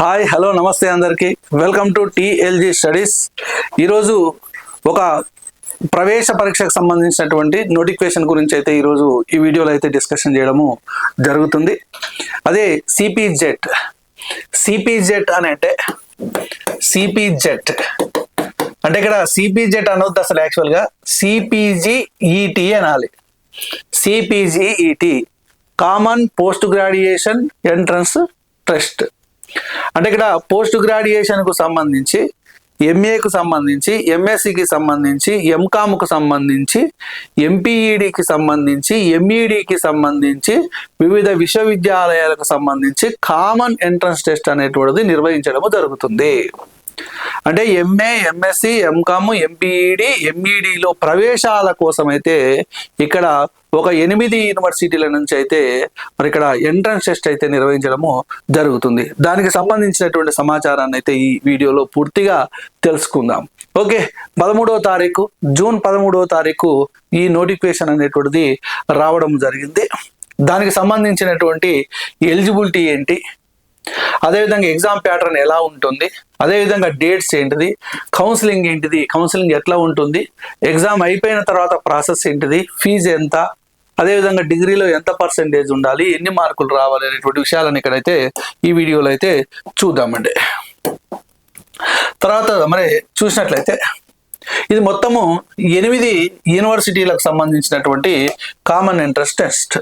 Hi hello నమస్తే అందరికీ. Welcome to TLG studies. ఈరోజు ఒక ప్రవేశ పరీక్షకు సంబంధించినటువంటి నోటిఫికేషన్ గురించి అయితే ఈరోజు ఈ వీడియోలో అయితే డిస్కషన్ చేయడము జరుగుతుంది. అదే సిపిజెట్ సిపిజెట్ అని అంటే సిపిజెట్ అంటే ఇక్కడ సిపిజెట్ అనొద్దు అసలు యాక్చువల్గా సిపిజిఈటి అనాలి. CPGET common post graduation entrance test అంటే ఇక్కడ పోస్ట్ గ్రాడ్యుయేషన్కు సంబంధించి ఎంఏకు సంబంధించి ఎంఎస్సికి సంబంధించి ఎంకామ్కు సంబంధించి ఎంపీఈడికి సంబంధించి ఎంఈడికి సంబంధించి వివిధ విశ్వవిద్యాలయాలకు సంబంధించి కామన్ ఎంట్రన్స్ టెస్ట్ అనేటువంటిది నిర్వహించడం జరుగుతుంది. అంటే ఎంఏ ఎంఎస్సి ఎంకామ్ ఎంపీఈడి ఎంఈడిలో ప్రవేశాల కోసం అయితే ఇక్కడ ఒక ఎనిమిది యూనివర్సిటీల నుంచి అయితే మరి ఇక్కడ ఎంట్రన్స్ టెస్ట్ అయితే నిర్వహించడము జరుగుతుంది. దానికి సంబంధించినటువంటి సమాచారాన్ని అయితే ఈ వీడియోలో పూర్తిగా తెలుసుకుందాం. ఓకే పదమూడవ తారీఖు జూన్ పదమూడవ తారీఖు ఈ నోటిఫికేషన్ అనేటువంటిది రావడం జరిగింది. దానికి సంబంధించినటువంటి ఎలిజిబిలిటీ ఏంటి? అదేవిధంగా ఎగ్జామ్ ప్యాటర్న్ ఎలా ఉంటుంది? అదేవిధంగా డేట్స్ ఏంటిది? కౌన్సిలింగ్ ఏంటిది? కౌన్సిలింగ్ ఎట్లా ఉంటుంది? ఎగ్జామ్ అయిపోయిన తర్వాత ప్రాసెస్ ఏంటిది? ఫీజు ఎంత? అదేవిధంగా డిగ్రీలో ఎంత పర్సెంటేజ్ ఉండాలి? ఎన్ని మార్కులు రావాలి? అనేటువంటి విషయాలను ఇక్కడైతే ఈ వీడియోలో అయితే చూద్దామండి. తర్వాత మరి చూసినట్లయితే ఇది మొత్తము ఎనిమిది యూనివర్సిటీలకు సంబంధించినటువంటి కామన్ ఇంట్రెస్ట్ టెస్ట్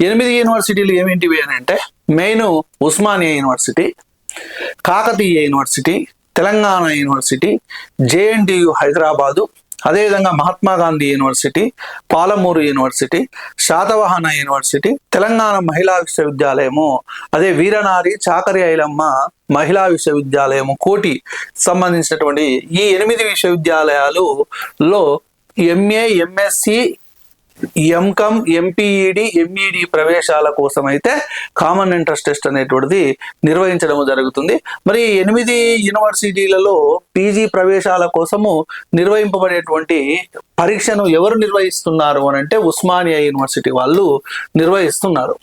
ఎనిమిది యూనివర్సిటీలు ఏమిటివి అని అంటే main Osmania university Kakatiya university Telangana university JNTU Hyderabad అదేవిధంగా Mahatma Gandhi university Palamuru university Satavahana university Telangana మహిళా విశ్వవిద్యాలయము అదే వీరనారి చాకరి ఐలమ్మ మహిళా విశ్వవిద్యాలయము కోటి సంబంధించినటువంటి ఈ ఎనిమిది విశ్వవిద్యాలయాలు లో MA MSc MCom MPEd MEd ప్రవేశాల కోసం అయితే కామన్ ఇంట్రెస్ట్ టెస్ట్ అనేటువంటిది నిర్వహించడం జరుగుతుంది. మరి ఎనిమిది యూనివర్సిటీలలో పీజీ ప్రవేశాల కోసము నిర్వహింపబడేటువంటి పరీక్షను ఎవరు నిర్వహిస్తున్నారు అని అంటే ఉస్మానియా యూనివర్సిటీ వాళ్ళు నిర్వహిస్తున్నారు.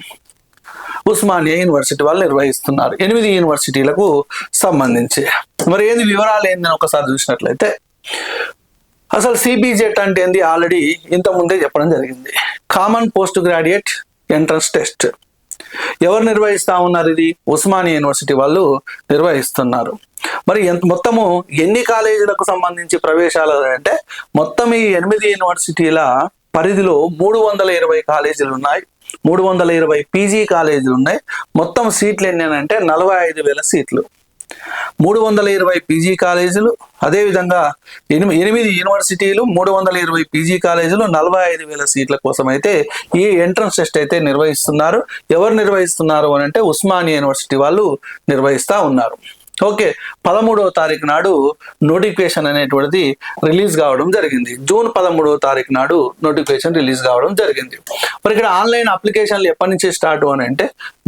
ఉస్మానియా యూనివర్సిటీ వాళ్ళు నిర్వహిస్తున్నారు. ఎనిమిది యూనివర్సిటీలకు సంబంధించి. మరి ఏంది వివరాలు ఏందని ఒకసారి చూసినట్లయితే అసలు సిబిజెట్ అంటే ఏంది? ఆల్రెడీ ఇంత ముందే చెప్పడం జరిగింది. Common post graduate entrance test ఎవరు నిర్వహిస్తా ఉన్నారు ఇది? ఉస్మానియా యూనివర్సిటీ వాళ్ళు నిర్వహిస్తున్నారు. మరి ఎంత మొత్తము ఎన్ని కాలేజీలకు సంబంధించి ప్రవేశాలు అంటే మొత్తం ఈ ఎనిమిది యూనివర్సిటీల పరిధిలో మూడు వందల ఇరవై కాలేజీలు ఉన్నాయి. మూడు వందల ఇరవై పీజీ కాలేజీలు ఉన్నాయి. మొత్తం సీట్లు ఎన్ని అంటే నలభై ఐదు వేల సీట్లు. మూడు వందల ఇరవై పీజీ కాలేజీలు అదేవిధంగా ఎనిమిది ఎనిమిది యూనివర్సిటీలు మూడు వందల ఇరవై పీజీ కాలేజీలు నలభై ఐదు వేల సీట్ల కోసం అయితే ఈ ఎంట్రన్స్ టెస్ట్ అయితే నిర్వహిస్తున్నారు. ఎవరు నిర్వహిస్తున్నారు అని అంటే ఉస్మానియా యూనివర్సిటీ వాళ్ళు నిర్వహిస్తా ఉన్నారు. ఓకే పదమూడవ తారీఖు నాడు నోటిఫికేషన్ అనేటువంటిది రిలీజ్ కావడం జరిగింది. జూన్ పదమూడవ తారీఖు నాడు నోటిఫికేషన్ రిలీజ్ కావడం జరిగింది. మరి ఇక్కడ ఆన్లైన్ అప్లికేషన్లు ఎప్పటి నుంచి స్టార్ట్ అని అంటే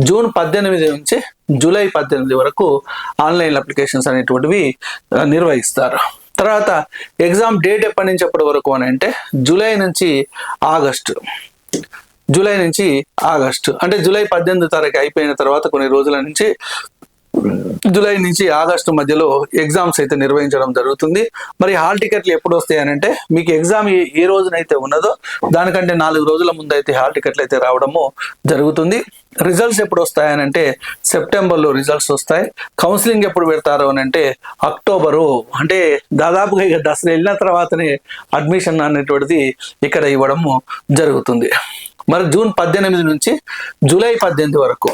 జూన్ పద్దెనిమిది నుంచి జూలై పద్దెనిమిది వరకు ఆన్లైన్ అప్లికేషన్స్ అనేటువంటివి నిర్వహిస్తారు. తర్వాత ఎగ్జామ్ డేట్ ఎప్పటి నుంచి ఎప్పటి వరకు అని అంటే జూలై నుంచి ఆగస్టు. జూలై నుంచి ఆగస్టు. అంటే జూలై పద్దెనిమిది తారీఖు అయిపోయిన తర్వాత కొన్ని రోజుల నుంచి జూలై నుంచి ఆగస్టు మధ్యలో ఎగ్జామ్స్ అయితే నిర్వహించడం జరుగుతుంది. మరి హాల్ టికెట్లు ఎప్పుడు వస్తాయి అని అంటే మీకు ఎగ్జామ్ ఏ- ఏ రోజునైతే ఉన్నదో దానికంటే నాలుగు రోజుల ముందు అయితే హాల్ టికెట్లు అయితే రావడము జరుగుతుంది. రిజల్ట్స్ ఎప్పుడు వస్తాయని అంటే సెప్టెంబర్లో రిజల్ట్స్ వస్తాయి. కౌన్సిలింగ్ ఎప్పుడు పెడతారు అని అంటే అక్టోబరు. అంటే దాదాపుగా ఇక దసరా వెళ్ళిన తర్వాతనే అడ్మిషన్ అనేటువంటిది ఇక్కడ ఇవ్వడము జరుగుతుంది. మరి జూన్ పద్దెనిమిది నుంచి జూలై పద్దెనిమిది వరకు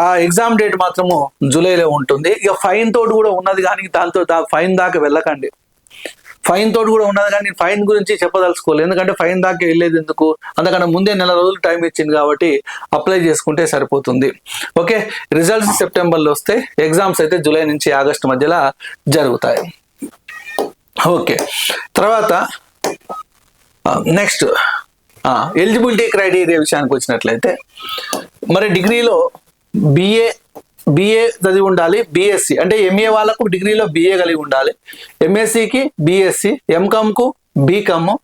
ఆ ఎగ్జామ్ డేట్ మాత్రము జూలైలో ఉంటుంది. ఇక ఫైన్ తోటి కూడా ఉన్నది కానీ దాంతో ఫైన్ దాకా వెళ్ళకండి. ఫైన్ తోటి కూడా ఉన్నది కానీ నేను ఫైన్ గురించి చెప్పదలుచుకోలేదు. ఎందుకంటే ఫైన్ దాకా వెళ్ళేది ఎందుకు? అందుకని ముందే నెల రోజులు టైం ఇచ్చింది కాబట్టి అప్లై చేసుకుంటే సరిపోతుంది. ఓకే రిజల్ట్స్ సెప్టెంబర్లో వస్తే ఎగ్జామ్స్ అయితే జూలై నుంచి ఆగస్టు మధ్యలో జరుగుతాయి. ఓకే తర్వాత నెక్స్ట్ ఎలిజిబిలిటీ క్రైటీరియా విషయానికి వచ్చినట్లయితే మరి డిగ్రీలో బిఏ బిఏ చదివి ఉండాలి. బిఎస్సి అంటే ఎంఏ వాళ్ళకు డిగ్రీలో బిఏ కలిగి ఉండాలి. ఎంఎస్సికి బిఎస్సి ఎంకామ్కు బీకామ్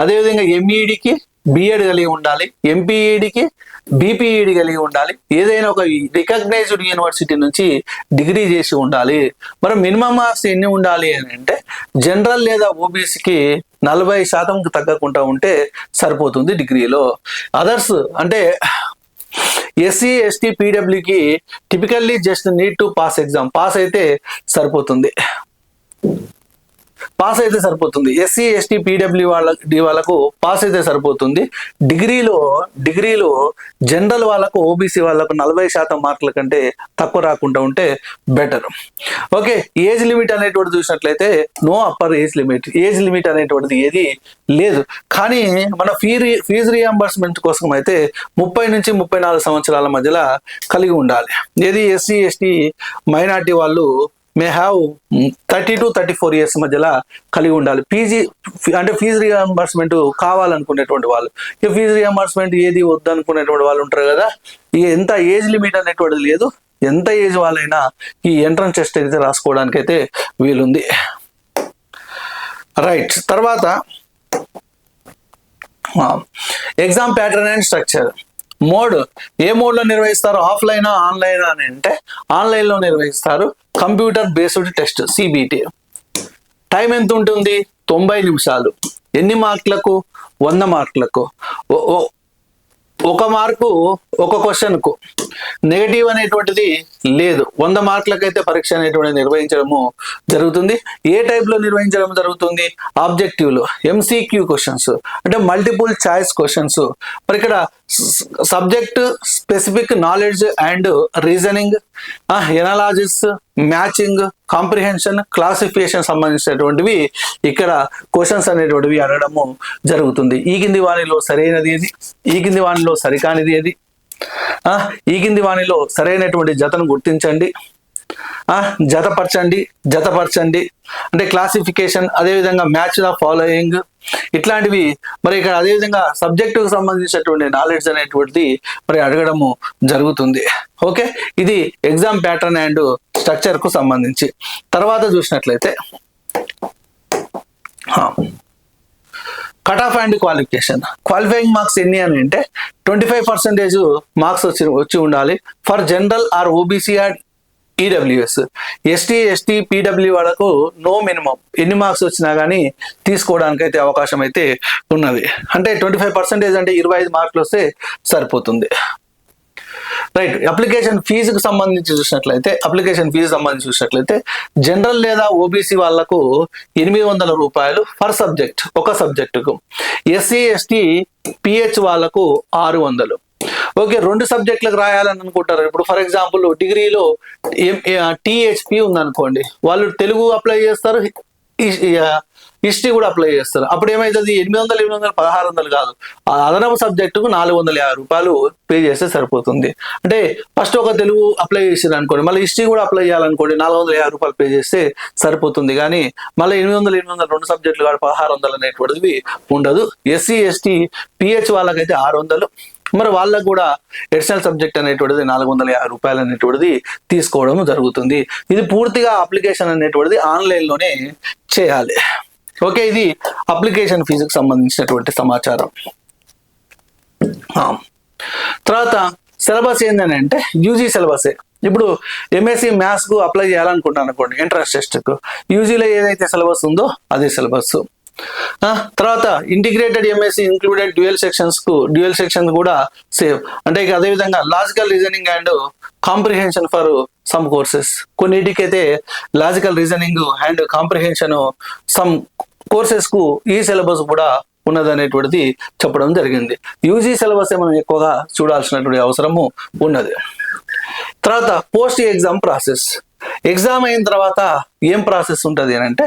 అదేవిధంగా ఎంఈడికి బిఎడ్ కలిగి ఉండాలి. ఎంపీఈడికి బీపీఈడి కలిగి ఉండాలి. ఏదైనా ఒక రికగ్నైజ్డ్ యూనివర్సిటీ నుంచి డిగ్రీ చేసి ఉండాలి. మరి మినిమం మార్క్స్ ఎన్ని ఉండాలి అని అంటే జనరల్ లేదా ఓబీసీకి నలభై శాతం తగ్గకుండా ఉంటే సరిపోతుంది డిగ్రీలో. అదర్స్ అంటే SC ST పీడబ్ల్యూకి typically just need to pass exam pass అయితే సరిపోతుంది. పాస్ అయితే సరిపోతుంది. ఎస్సీ ఎస్టీ పీడబ్ల్యూ వాళ్ళ డి వాళ్ళకు పాస్ అయితే సరిపోతుంది. డిగ్రీలో డిగ్రీలో జనరల్ వాళ్ళకు ఓబీసీ వాళ్ళకు నలభై శాతం మార్కుల కంటే తక్కువ రాకుండా ఉంటే బెటర్. ఓకే ఏజ్ లిమిట్ అనేటువంటిది చూసినట్లయితే no upper age limit. Age limit అనేటువంటిది ఏది లేదు. కానీ మన ఫీ ఫీజు రియంబర్స్మెంట్ కోసం అయితే ముప్పై నుంచి ముప్పై నాలుగు సంవత్సరాల మధ్యలో కలిగి ఉండాలి. ఏది ఎస్సీ ఎస్టీ మైనార్టీ వాళ్ళు may have thirty two thirty four years మధ్యలో కలిగి ఉండాలి. పీజీ అంటే ఫీజు రియంబర్స్మెంట్ కావాలనుకునేటువంటి వాళ్ళు. ఈ ఫీజు రియంబర్స్మెంట్ ఏది వద్దనుకునేటువంటి వాళ్ళు ఉంటారు కదా ఎంత ఏజ్ లిమిట్ అనేటువంటిది లేదు. ఎంత ఏజ్ వాళ్ళైనా ఈ ఎంట్రన్స్ టెస్ట్ అయితే రాసుకోవడానికి అయితే వీలుంది. రైట్ తర్వాత exam pattern and structure. Mode ఏ మోడ్లో నిర్వహిస్తారు? ఆఫ్లైన్ ఆన్లైన్ అని అంటే ఆన్లైన్లో నిర్వహిస్తారు. Computer based test CBT time ఎంత ఉంటుంది? తొంభై నిమిషాలు. ఎన్ని మార్కులకు? వంద మార్కులకు. ఒక మార్కు ఒక క్వశ్చన్కు నెగటివ్ అనేటువంటిది లేదు. వంద మార్కులకైతే పరీక్ష అనేటువంటి నిర్వహించడము జరుగుతుంది. ఏ టైప్లో నిర్వహించడం జరుగుతుంది? ఆబ్జెక్టివ్లో. ఎంసీక్యూ క్వశ్చన్స్ అంటే మల్టిపుల్ చాయిస్ క్వశ్చన్స్ మరి ఇక్కడ subject specific knowledge and reasoning analogies matching comprehension classification సంబంధించినటువంటివి ఇక్కడ క్వశ్చన్స్ అనేటువంటివి అడగడము జరుగుతుంది. ఈ కింది వాణిలో సరైనది ఏది? ఈ కింది వాణిలో సరికానిది ఏది? ఆ, ఈ కింది వాణిలో సరైనటువంటి జతను గుర్తించండి. జతపరచండి జతపరచండి. అంటే క్లాసిఫికేషన్ అదేవిధంగా మ్యాచ్ ద ఫాలోయింగ్ ఇట్లాంటివి. మరి ఇక్కడ అదేవిధంగా సబ్జెక్టుకు సంబంధించినటువంటి నాలెడ్జ్ అనేటువంటిది మరి అడగడము జరుగుతుంది. ఓకే? ఇది ఎగ్జామ్ ప్యాటర్న్ అండ్ స్ట్రక్చర్కు సంబంధించి. తర్వాత చూసినట్లయితే cut off and qualification qualifying marks ఎన్ని అని అంటే ట్వంటీ ఫైవ్ పర్సెంటేజ్ మార్క్స్ వచ్చి వచ్చి ఉండాలి. For general or OBC and EWS ST ST PW వాళ్ళకు నో మినిమం ఎన్ని మార్క్స్ వచ్చినా కానీ తీసుకోవడానికి అయితే అవకాశం అయితే ఉన్నది. అంటే ట్వంటీ ఫైవ్ పర్సెంటేజ్ అంటే ఇరవై ఐదు మార్కులు వస్తే సరిపోతుంది. రైట్ అప్లికేషన్ ఫీజుకు సంబంధించి చూసినట్లయితే అప్లికేషన్ ఫీజు సంబంధించి చూసినట్లయితే జనరల్ లేదా ఓబీసీ వాళ్ళకు ఎనిమిది వందల రూపాయలు పర్ సబ్జెక్ట్ ఒక సబ్జెక్టుకు ఎస్సీ ఎస్టీ పిహెచ్ వాళ్ళకు ఆరు వందలు. ఓకే రెండు సబ్జెక్టులకు రాయాలని అనుకుంటారు. ఇప్పుడు ఫర్ ఎగ్జాంపుల్ డిగ్రీలో టిహెచ్పి ఉందనుకోండి వాళ్ళు తెలుగు అప్లై చేస్తారు హిస్టరీ కూడా అప్లై చేస్తారు. అప్పుడు ఏమవుతుంది ఎనిమిది వందలు ఎనిమిది వందలు పదహారు వందలు కాదు. ఆ అదనపు సబ్జెక్టుకు నాలుగు వందల యాభై రూపాయలు పే చేస్తే సరిపోతుంది. అంటే ఫస్ట్ ఒక తెలుగు అప్లై చేసారు అనుకోండి మళ్ళీ హిస్టరీ కూడా అప్లై చేయాలనుకోండి నాలుగు వందల యాభై రూపాయలు పే చేస్తే సరిపోతుంది. కానీ మళ్ళీ ఎనిమిది వందలు ఎనిమిది వందలు రెండు సబ్జెక్టులు కాదు పదహారు వందలు అనేటువంటివి ఉండదు. ఎస్సీ ఎస్టీ పిహెచ్ వాళ్ళకైతే ఆరు వందలు మరి వాళ్ళకు కూడా ఎడిషనల్ సబ్జెక్ట్ అనేటువంటిది నాలుగు వందల యాభై రూపాయలు అనేటువంటిది తీసుకోవడం జరుగుతుంది. ఇది పూర్తిగా అప్లికేషన్ అనేటువంటిది ఆన్లైన్లోనే చేయాలి. ఓకే ఇది అప్లికేషన్ ఫీజుకు సంబంధించినటువంటి సమాచారం. తర్వాత సిలబస్ ఏంటంటే అంటే యూజీ సిలబసే. ఇప్పుడు ఎంఎస్సి మ్యాథ్స్కు అప్లై చేయాలనుకుంటాను అనుకోండి ఎంట్రన్స్ టెస్ట్ యూజీలో ఏదైతే సిలబస్ ఉందో అదే సిలబస్. తర్వాత ఇంటిగ్రేటెడ్ ఎంఎస్సి ఇంక్లూడెడ్ డ్యూయల్ సెక్షన్స్కు డ్యూయల్ సెక్షన్ కూడా సేవ్ అంటే ఇక అదే విధంగా logical reasoning and comprehension for some courses కొన్నిటికైతే logical reasoning and comprehension some కోర్సెస్కు ఈ సిలబస్ కూడా ఉన్నదనేటువంటిది చెప్పడం జరిగింది. యూజీ సిలబస్ మనం ఎక్కువగా చూడాల్సినటువంటి అవసరము ఉన్నది. తర్వాత పోస్ట్ ఎగ్జామ్ ప్రాసెస్ ఎగ్జామ్ అయిన తర్వాత ఏం ప్రాసెస్ ఉంటుంది అని అంటే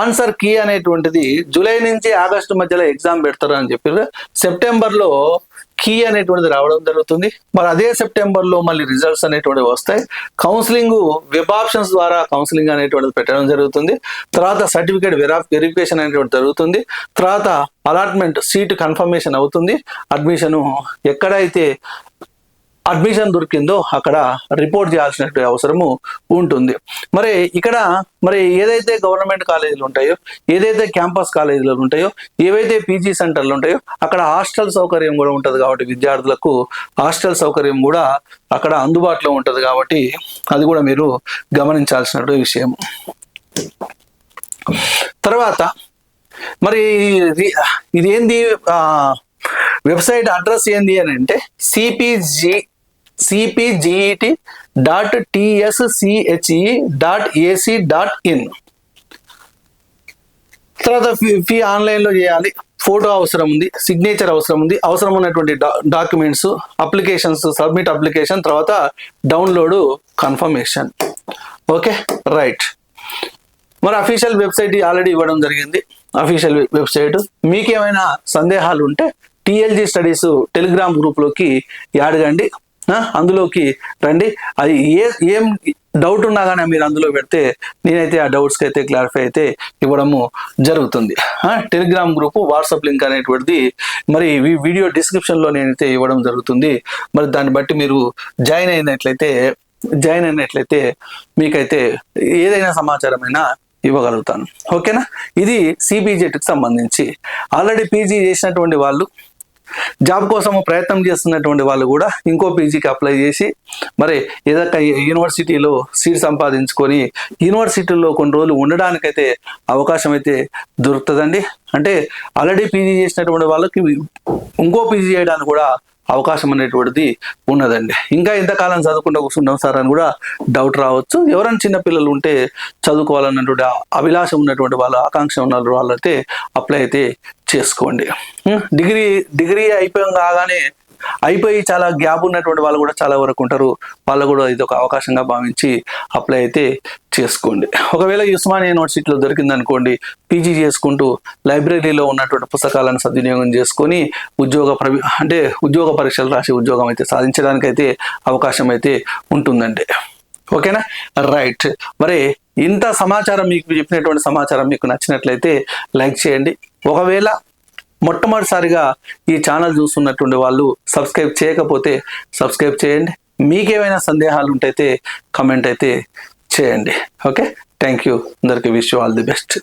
ఆన్సర్ కీ అనేటువంటిది జూలై నుంచి ఆగస్టు మధ్యలో ఎగ్జామ్ పెడతారు అని చెప్పారు సెప్టెంబర్లో కీ అనేటువంటిది రావడం జరుగుతుంది. మరి అదే సెప్టెంబర్లో మళ్ళీ రిజల్ట్స్ అనేటువంటివి వస్తాయి. కౌన్సిలింగ్ వెబ్ ఆప్షన్స్ ద్వారా కౌన్సిలింగ్ అనేటువంటిది పెట్టడం జరుగుతుంది. తర్వాత సర్టిఫికేట్ వెరా వెరిఫికేషన్ అనేటువంటి జరుగుతుంది. తర్వాత అలాట్మెంట్ సీట్ కన్ఫర్మేషన్ అవుతుంది. అడ్మిషన్ ఎక్కడైతే అడ్మిషన్ దొరికిందో అక్కడ రిపోర్ట్ చేయాల్సిన అవసరము ఉంటుంది. మరి ఇక్కడ మరి ఏదైతే గవర్నమెంట్ కాలేజీలు ఉంటాయో ఏదైతే క్యాంపస్ కాలేజీలు ఉంటాయో ఏవైతే పీజీ సెంటర్లు ఉంటాయో అక్కడ హాస్టల్ సౌకర్యం కూడా ఉంటుంది కాబట్టి విద్యార్థులకు హాస్టల్ సౌకర్యం కూడా అక్కడ అందుబాటులో ఉంటుంది కాబట్టి అది కూడా మీరు గమనించాల్సిన విషయం. తర్వాత మరి ఇది- ఏంది? వెబ్సైట్ అడ్రస్ ఏంది అని అంటే CPG CPGET dot TSCHE dot AC dot in తర్వాత ఫీ ఆన్లైన్లో చేయాలి. ఫోటో అవసరం ఉంది సిగ్నేచర్ అవసరం ఉంది. అవసరం ఉన్నటువంటి డాక్యుమెంట్స్ అప్లికేషన్స్ సబ్మిట్ అప్లికేషన్ తర్వాత డౌన్లోడ్ కన్ఫర్మేషన్ ఓకే రైట్ మరి అఫీషియల్ వెబ్సైట్ ఆల్రెడీ ఇవ్వడం జరిగింది. అఫీషియల్ వెబ్సైట్ మీకేమైనా సందేహాలు ఉంటే టిఎల్జీ స్టడీస్ టెలిగ్రామ్ గ్రూప్లోకి యాడగండి అందులోకి రండి. అది ఏ ఏం డౌట్ ఉన్నా కానీ మీరు అందులో పెడితే నేనైతే ఆ డౌట్స్కి అయితే క్లారిఫై అయితే ఇవ్వడము జరుగుతుంది. టెలిగ్రామ్ గ్రూప్ వాట్సాప్ లింక్ అనేటువంటిది మరి ఈ వీడియో డిస్క్రిప్షన్లో నేనైతే ఇవ్వడం జరుగుతుంది. మరి దాన్ని బట్టి మీరు జాయిన్ అయినట్లయితే జాయిన్ అయినట్లయితే మీకైతే ఏదైనా సమాచారమైనా ఇవ్వగలుగుతాను. ఓకేనా ఇది సిబిజెట్కి సంబంధించి. ఆల్రెడీ పీజీ చేసినటువంటి వాళ్ళు జాబ్ కోసం ప్రయత్నం చేస్తున్నటువంటి వాళ్ళు కూడా ఇంకో పీజీకి అప్లై చేసి మరి ఏదైనా యూనివర్సిటీలో సీట్ సంపాదించుకొని యూనివర్సిటీలో కొన్ని రోజులు ఉండడానికైతే అవకాశం అయితే దొరుకుతుందండి. అంటే ఆల్రెడీ పీజీ చేసినటువంటి వాళ్ళకి ఇంకో పీజీ చేయడానికి కూడా అవకాశం అనేటువంటిది ఉన్నదండి. ఇంకా ఎంతకాలం చదువుకుంటూ కూర్చుంటాం సార్ అని కూడా డౌట్ రావచ్చు. ఎవరైనా చిన్న పిల్లలు ఉంటే చదువుకోవాలన్నటువంటి అభిలాషం ఉన్నటువంటి వాళ్ళు ఆకాంక్ష ఉన్న వాళ్ళైతే అప్లై అయితే చేసుకోండి. డిగ్రీ డిగ్రీ అయిపోయాం కాగానే అయిపోయి చాలా గ్యాప్ ఉన్నటువంటి వాళ్ళు కూడా చాలా వరకు ఉంటారు. వాళ్ళు కూడా ఇది ఒక అవకాశంగా భావించి అప్లై అయితే చేసుకోండి. ఒకవేళ ఉస్మానియా యూనివర్సిటీలో దొరికిందనుకోండి పీజీ చేసుకుంటూ లైబ్రరీలో ఉన్నటువంటి పుస్తకాలను సద్వినియోగం చేసుకొని ఉద్యోగ ప్రవి అంటే ఉద్యోగ పరీక్షలు రాసి ఉద్యోగం అయితే సాధించడానికి అయితే అవకాశం అయితే ఉంటుందండి. ఓకేనా? రైట్. మరి ఇంత సమాచారం మీకు చెప్పినటువంటి సమాచారం మీకు నచ్చినట్లయితే లైక్ చేయండి. ఒకవేళ మొట్టమొదటిసారిగా ఈ ఛానల్ చూస్తున్నటువంటి వాళ్ళు సబ్స్క్రైబ్ చేయకపోతే సబ్స్క్రైబ్ చేయండి. మీకేమైనా సందేహాలు ఉంటైతే కమెంట్ అయితే చేయండి. ఓకే? థ్యాంక్ యూ అందరికీ విష్ ఆల్ ది బెస్ట్.